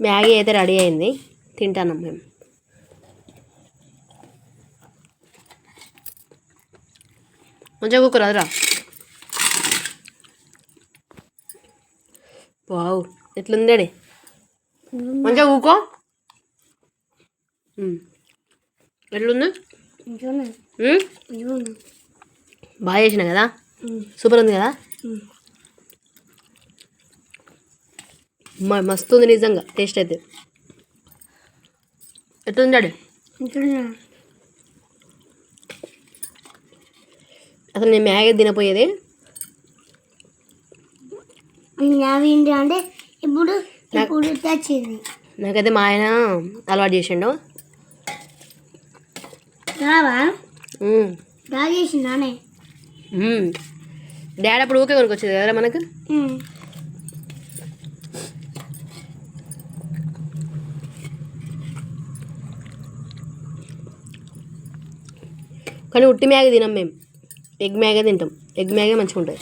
Maggi అయితే ready అయింది. తింటాను మేము. మంచిగా కుక్కర్ అదిరా. వావ్ ఎట్లుంది డాడీ మంచిగా ఉమ్. ఎట్లుంది? బాగా చేసిన కదా? సూపర్ ఉంది కదా మ- మస్తు ఉంది నిజంగా టేస్ట్ అయితే. ఎట్లుంది డాడీ? అసలు నేను మ్యాగీ తినపోయేది. ఏంటి అంటే ఇప్పుడు ఇప్పుడు తెచ్చింది. నాకైతే మా ఆయన అలవాటు చేసిండు. డాడీ అప్పుడు ఊకే కొనుక్కొచ్చేది కదా మనకు? కానీ ఉట్టి మ్యాగ తినం మేము. ఎగ్ మ్యాగే తింటాం. ఎగ్ మ్యాగే మంచిగా ఉంటుంది.